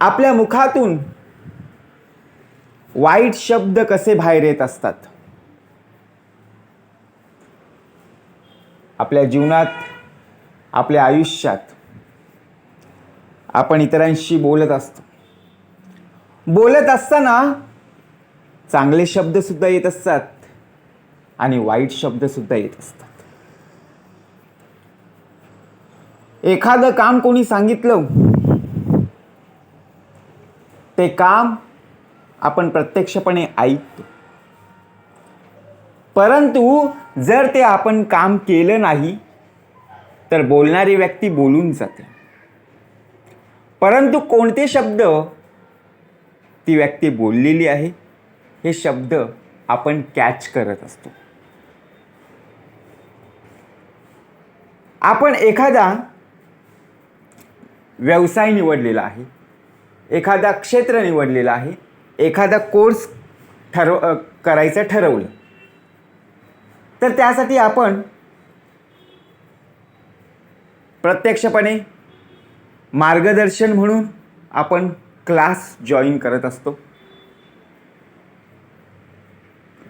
आपल्या मुखातून वाईट शब्द कसे बाहेर येत असतात? आपल्या जीवनात आपल्या आयुष्यात आपण इतरांशी बोलत असतो. बोलत असताना चांगले शब्दसुद्धा येत असतात आणि वाईट शब्दसुद्धा येत असतात. एखादं काम कोणी सांगितलं ते काम आपण प्रत्यक्षपणे ऐकतो. परंतु जर ते आपण काम केलं नाही तर बोलणारी व्यक्ती बोलून जाते. परंतु कोणते शब्द ती व्यक्ती बोललेली आहे हे शब्द आपण कॅच करत असतो. आपण एखादा व्यवसाय निवडलेला आहे एखादा क्षेत्र निवडलेला आहे एखादा कोर्स ठरव करायचं ठरवलं. तर त्यासाठी आपण प्रत्यक्षपणे मार्गदर्शन म्हणून आपण क्लास जॉईन करत असतो.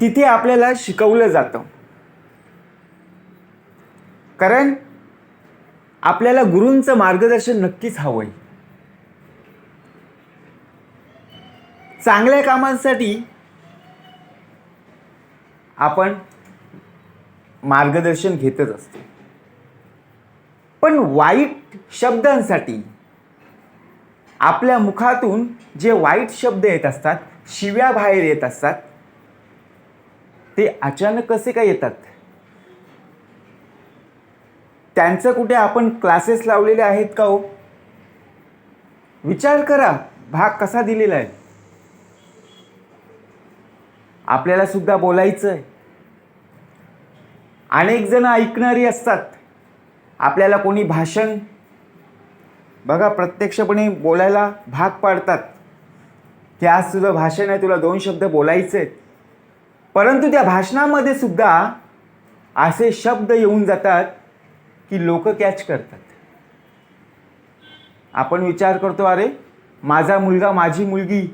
तिथे आपल्याला शिकवलं जातं. कारण आपल्याला गुरूंचं मार्गदर्शन नक्कीच हवं आहे चांगल्या कामांसाठी आपण मार्गदर्शन घेतच असतो. पण वाईट शब्दांसाठी आपल्या मुखातून जे वाईट शब्द येत असतात शिव्या बाहेर येत असतात ते अचानक कसे काय येतात? त्यांचं कुठे आपण क्लासेस लावलेले आहेत का हो? विचार करा भाग कसा दिलेला आहे? आपल्याला सुद्धा बोलायचं आहे अनेक जण ऐकणारी असतात. आपल्याला कोणी भाषण बघा प्रत्यक्षपणे बोलायला भाग पाडतात. की आज तुझं भाषण आहे तुला दोन शब्द बोलायचे आहेत परंतु त्या भाषणामध्ये सुद्धा असे शब्द येऊन जातात की लोक कॅच करतात. आपण विचार करतो अरे माझा मुलगा माझी मुलगी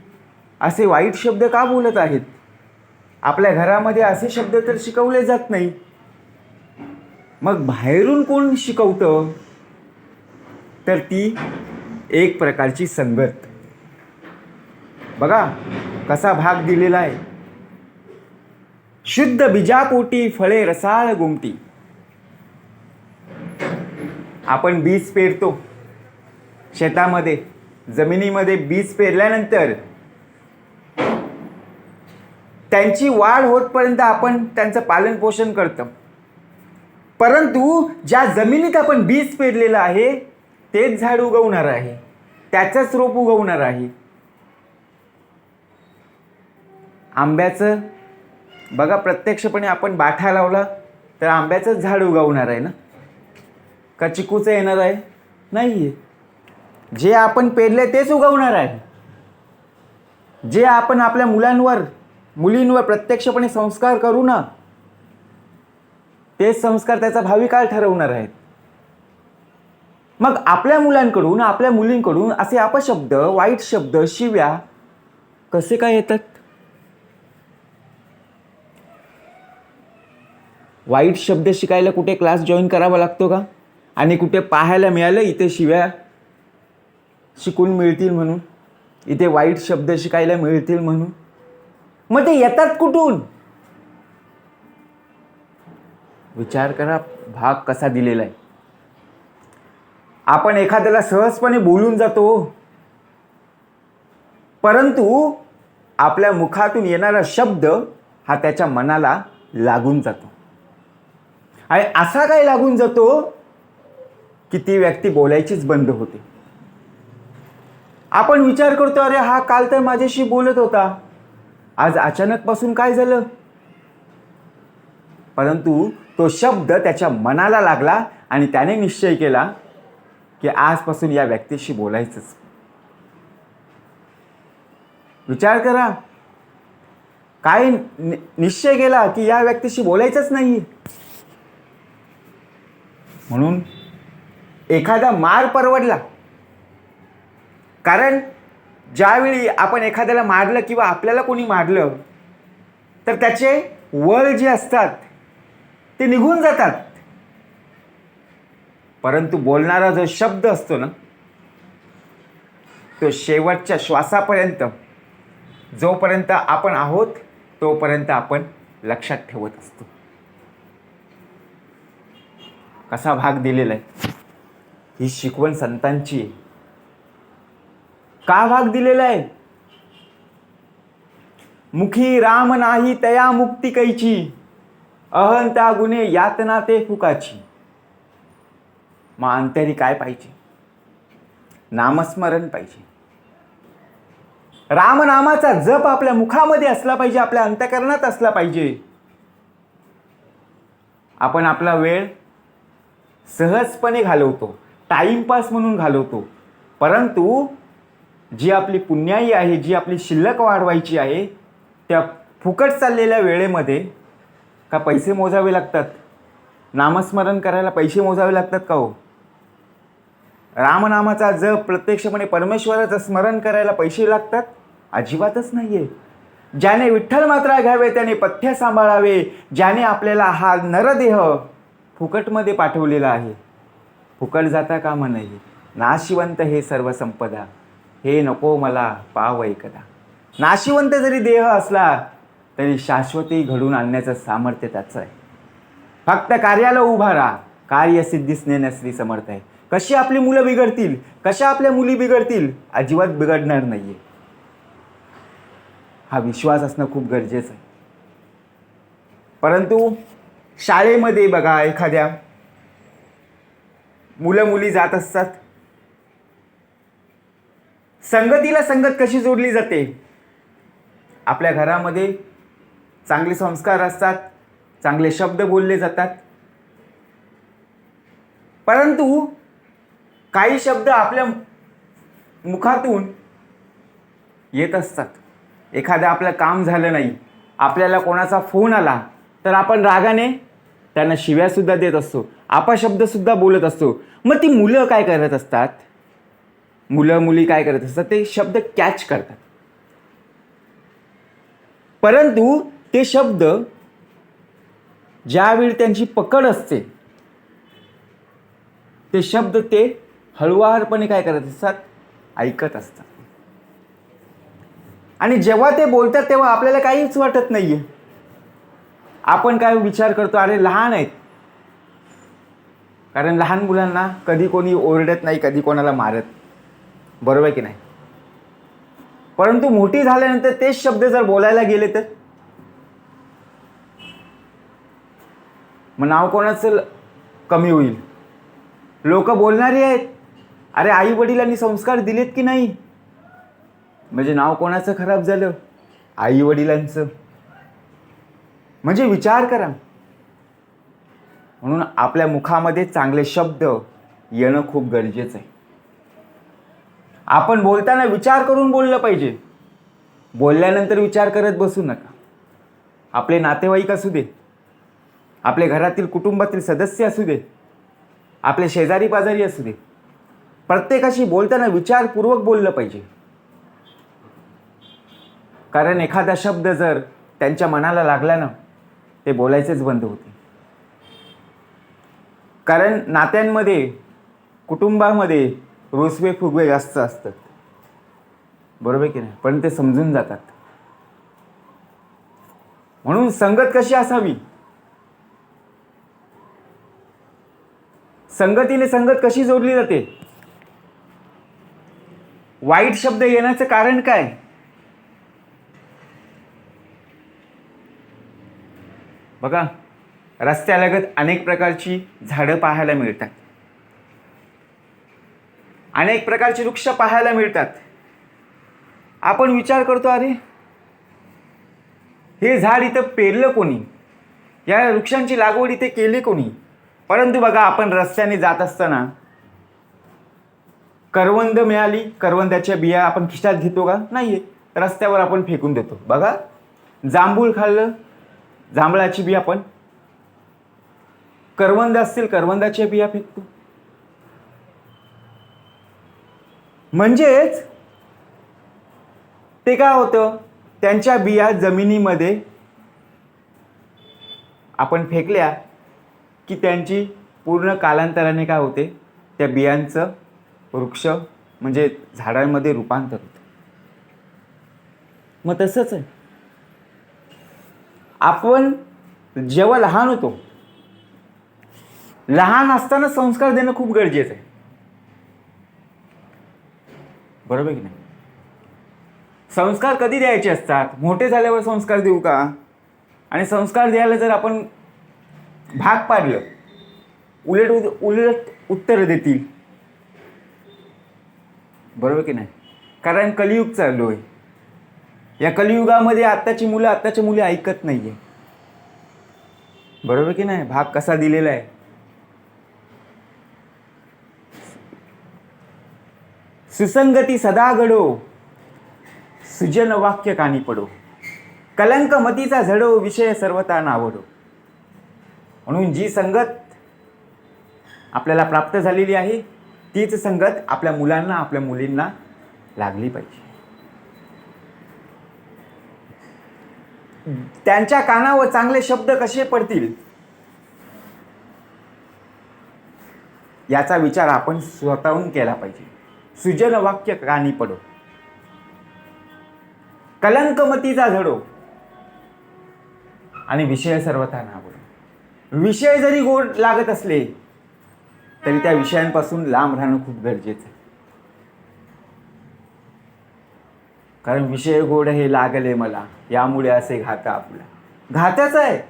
असे वाईट शब्द का बोलत आहेत? आपल्या घरामध्ये असे शब्द तर शिकवले जात नाही. मग बाहेरून कोण शिकवतं? तर ती एक प्रकारची संगत. बघा कसा भाग दिलेला आहे. शुद्ध बीजाकोटी फळे रसाळ गुमटी. आपण बीज पेरतो. शेतामध्ये जमिनीमध्ये बीज पेरल्यानंतर त्यांची वाढ होतपर्यंत आपण त्यांचं पालनपोषण करतं. करतो परंतु ज्या जमिनीत आपण बीज पेरलेलं आहे तेच झाड उगवणार आहे. त्याचंच रोप उगवणार आहे. आंब्याचं बघा प्रत्यक्षपणे आपण बाठा लावला तर आंब्याचंच झाड उगवणार आहे ना? का चिकूचं येणार आहे? नाही आहे जे आपण पेरले तेच उगवणार आहे. जे आपण आपल्या मुलांवर मुलींवर प्रत्यक्षपणे संस्कार करू ना तेच संस्कार त्याचा भावी काळ ठरवणार आहेत. मग आपल्या मुलांकडून आपल्या मुलींकडून असे अपशब्द वाईट शब्द शिव्या कसे काय येतात? वाईट शब्द शिकायला कुठे क्लास जॉईन करावा लागतो का? आणि कुठे पाहायला मिळालं इथे शिव्या शिकून मिळतील म्हणून? इथे वाईट शब्द शिकायला मिळतील म्हणून? मग ते येतात कुठून? विचार करा भाग कसा दिलेला आहे. आपण एखाद्याला सहजपणे बोलून जातो. परंतु आपल्या मुखातून येणारा शब्द हा त्याच्या मनाला लागून जातो. आणि असा काय लागून जातो की ती व्यक्ती बोलायचीच बंद होते. आपण विचार करतो अरे हा काल तर माझ्याशी बोलत होता. आज अचानकपासून काय झालं? परंतु तो शब्द त्याच्या मनाला लागला आणि त्याने निश्चय केला की आजपासून या व्यक्तीशी बोलायचंच. विचार करा. काय नि- निश्चय केला की या व्यक्तीशी बोलायचंच नाही म्हणून एखादा मार परवडला. कारण ज्यावेळी आपण एखाद्याला मारलं किंवा आपल्याला कोणी मारलं तर त्याचे वळ जे असतात ते निघून जातात. परंतु बोलणारा जो शब्द असतो ना तो शेवटच्या श्वासापर्यंत जोपर्यंत आपण आहोत तोपर्यंत आपण लक्षात ठेवत असतो. कसा भाग दिलेला आहे? ही शिकवण संतांची आहे. का भाग दिलेला आहे? मुखी राम नाही तया मुक्ती कैची अहंता गुन्हे यातना ते फुकाची. मग अंतरी काय पाहिजे? नामस्मरण पाहिजे. रामनामाचा जप आपल्या मुखामध्ये असला पाहिजे आपल्या अंतकरणात असला पाहिजे. आपण आपला वेळ सहजपणे घालवतो टाईमपास म्हणून घालवतो. परंतु जी आपली पुण्याई आहे जी आपली शिल्लक वाढवायची आहे त्या फुकट चाललेल्या वेळेमध्ये का पैसे मोजावे लागतात? नामस्मरण करायला पैसे मोजावे लागतात का हो? रामनामाचा जप प्रत्यक्षपणे परमेश्वराचं स्मरण करायला पैसे लागतात? अजिबातच नाही आहे ज्याने विठ्ठल मात्रा घ्यावे त्याने पथ्य सांभाळावे ज्याने आपल्याला हा नरदेह फुकटमध्ये पाठवलेला आहे. फुकट जाता का नाही नाशिवंत हे सर्व संपदा हे नको मला पाव ऐकदा नाशिवंत जरी देह असला तरी शाश्वती घडून आणण्याचं सामर्थ्य त्याचं आहे. फक्त कार्याला उभा राहा. कार्यसिद्धीस नेण्यास समर्थ आहे. कशी आपली मुलं बिघडतील कशा आपल्या मुली बिघडतील अजिबात बिघडणार नाहीये. हा विश्वास असणं खूप गरजेचं आहे. परंतु शाळेमध्ये बघा एखाद्या मुलं मुली जात असतात संगतीला संगत कशी जोडली जाते? आपल्या घरामध्ये चांगले संस्कार असतात चांगले शब्द बोलले जातात. परंतु काही शब्द आपल्या मुखातून येत असतात. एखादं आपलं काम झालं नाही आपल्याला कोणाचा फोन आला तर आपण रागाने त्यांना शिव्यासुद्धा देत असतो अपशब्दसुद्धा बोलत असतो. मग ती मुलं काय करत असतात? मुलं मुली काय करत असतात ते शब्द कॅच करतात. परंतु ते शब्द ज्यावेळी त्यांची पकड असते ते शब्द ते हळुवारपणे काय करत असतात ऐकत असतात. आणि जेव्हा ते बोलतात तेव्हा आपल्याला काहीच वाटत नाहीये. आपण काय विचार करतो अरे लहान आहेत. कारण लहान मुलांना कधी कोणी ओरडत नाही कधी कोणाला मारत बरोबर आहे की नाही? परंतु मोठी झाल्यानंतर तेच शब्द जर बोलायला गेले तर? मग नाव कोणाचं ल- कमी होईल? लोक बोलणारी आहेत. अरे आई वडिलांनी संस्कार दिलेत की नाही? म्हणजे नाव कोणाचं खराब झालं? आई वडिलांचं. म्हणजे विचार करा. म्हणून आपल्या मुखामध्ये चांगले शब्द येणं खूप गरजेचं आहे. आपण बोलताना विचार करून बोललं पाहिजे. बोलल्यानंतर विचार करत बसू नका. आपले नातेवाईक असू दे. आपल्या घरातील कुटुंबातील सदस्य असू दे. आपले शेजारी पाजारी असू दे. प्रत्येकाशी बोलताना विचारपूर्वक बोललं पाहिजे. कारण एखादा शब्द जर त्यांच्या मनाला लागला ना ते बोलायचेच बंद होते. कारण नात्यांमध्ये कुटुंबामध्ये रुसवे फुगवे जास्त असतात. बरोबर की नाही? पण ते समजून जातात. म्हणून संगत कशी असावी? संगतीने संगत कशी जोडली जाते? वाईट शब्द येण्याचं कारण काय? बघा रस्त्यालगत अनेक प्रकारची झाडं पाहायला मिळतात. अनेक प्रकारची वृक्ष पाहायला मिळतात. आपण विचार करतो अरे हे झाड इथं पेरलं कोणी? या वृक्षांची लागवड इथे केली कोणी? परंतु बघा आपण रस्त्याने जात असताना करवंद मिळाली. करवंदाच्या बिया आपण खिशात घेतो का? नाही रस्त्यावर आपण फेकून देतो. बघा जांभूळ खाल्लं जांभळाची बिया आपण करवंद असतील करवंदाच्या बिया फेकतो. म्हणजेच ते काय होतं? त्यांच्या बिया जमिनीमध्ये आपण फेकल्या की त्यांची पूर्ण कालांतराने काय होते? त्या बियांचं वृक्ष म्हणजे झाडांमध्ये रूपांतर होतं. मग तसंच आहे. आपण जेव्हा लहान होतो लहान असताना संस्कार देणं खूप गरजेचं आहे. बरोबर की नाही? संस्कार कधी द्यायचे असतात? मोठे झाल्यावर संस्कार देऊ का? आणि संस्कार द्यायला जर आपण भाग पाडलं उलट उद- उलट उत्तर देतील. बरोबर की नाही? कारण कलियुग चाललो आहे. या कलियुगामध्ये आत्ताची मुलं आत्ताची मुली ऐकत नाही आहे बरोबर की नाही? भाग कसा दिलेला आहे? सुसंगती सदा घडो. सुजन वाक्य कानी पडो. कलंक मतीचा झडो विषय सर्वता नावडो. म्हणून जी संगत आपल्याला प्राप्त झालेली आहे तीच संगत आपल्या मुलांना आपल्या मुलींना लागली पाहिजे. त्यांच्या कानावर चांगले शब्द कसे पडतील? याचा विचार आपण स्वतःहून केला पाहिजे. सुजन वाक्य कानी पडो. कलंकमतीचा झडो. आणि विषय सर्वथा नावडो विषय जरी गोड लागत असले तरी त्या विषयांपासून लांब राहणं खूप गरजेचं आहे. कारण विषय गोड हे लागले मला यामुळे असे घात आपला. घाताच आहे.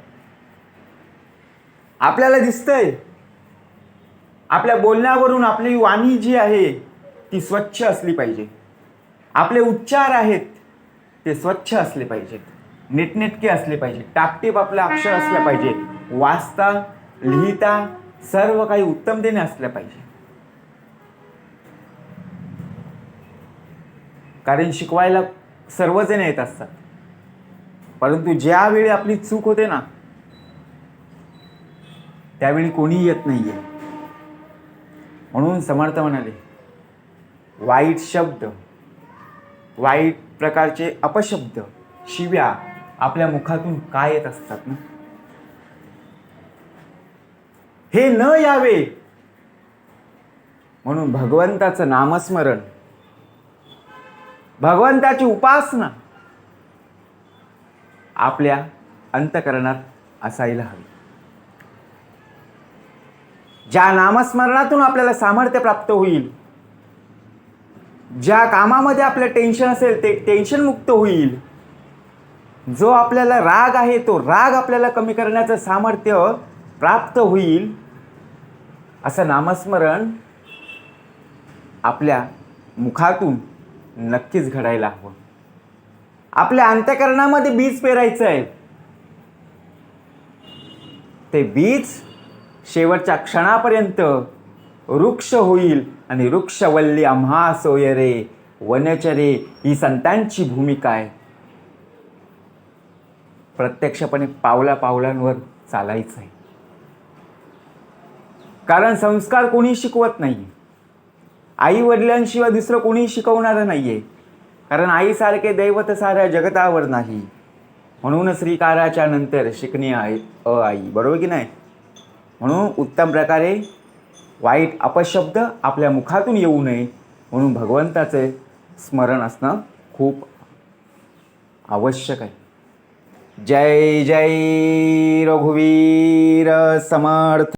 आपल्याला दिसतंय. आपल्या बोलण्यावरून आपली वाणी जी आहे ती स्वच्छ असली पाहिजे. आपले उच्चार आहेत ते स्वच्छ असले पाहिजेत. नीटनेटके असले पाहिजे टापटीप आपलं अक्षर असलं पाहिजे वाचता लिहिता सर्व काही उत्तमतेने असलं पाहिजे. कारण शिकवायला सर्वजण येत असतात. परंतु ज्यावेळी आपली चूक होते ना त्यावेळी कोणीही येत नाहीये. म्हणून समर्थ म्हणाले वाईट शब्द वाईट प्रकारचे अपशब्द शिव्या आपल्या मुखातून काय येत असतात ना? हे न यावे. म्हणून भगवंताचं नामस्मरण भगवंताची उपासना आपल्या अंतकरणात असायला हवी. ज्या नामस्मरणातून आपल्याला सामर्थ्य प्राप्त होईल ज्या कामामध्ये आपलं टेन्शन असेल ते टेन्शन मुक्त होईल. जो आपल्याला राग आहे तो राग आपल्याला कमी करण्याचं सामर्थ्य प्राप्त होईल. असं नामस्मरण आपल्या मुखातून नक्कीच घडायला हवं. आपल्या अंत्यकरणामध्ये बीज पेरायचं आहे. ते बीज शेवटच्या क्षणापर्यंत वृक्ष होईल आणि वृक्षवल्ली आम्हा सोयरे वनचरे ही संतांची भूमिका आहे. प्रत्यक्षपणे पावला पावलांवर चालायचं आहे. कारण संस्कार कोणी शिकवत नाही आई वडिलांशिवाय दुसरं कोणी शिकवणारं नाही आहे कारण आईसारखे दैवत साऱ्या जगतावर नाही. म्हणून श्रीकाराच्या नंतर शिकणे आहे अ आई. बरोबर की नाही? म्हणून उत्तम प्रकारे वाईट अपशब्द आपल्या मुखातून येऊ नये म्हणून भगवंताचे स्मरण असणं खूप आवश्यक आहे. जय जय रघुवीर समर्थ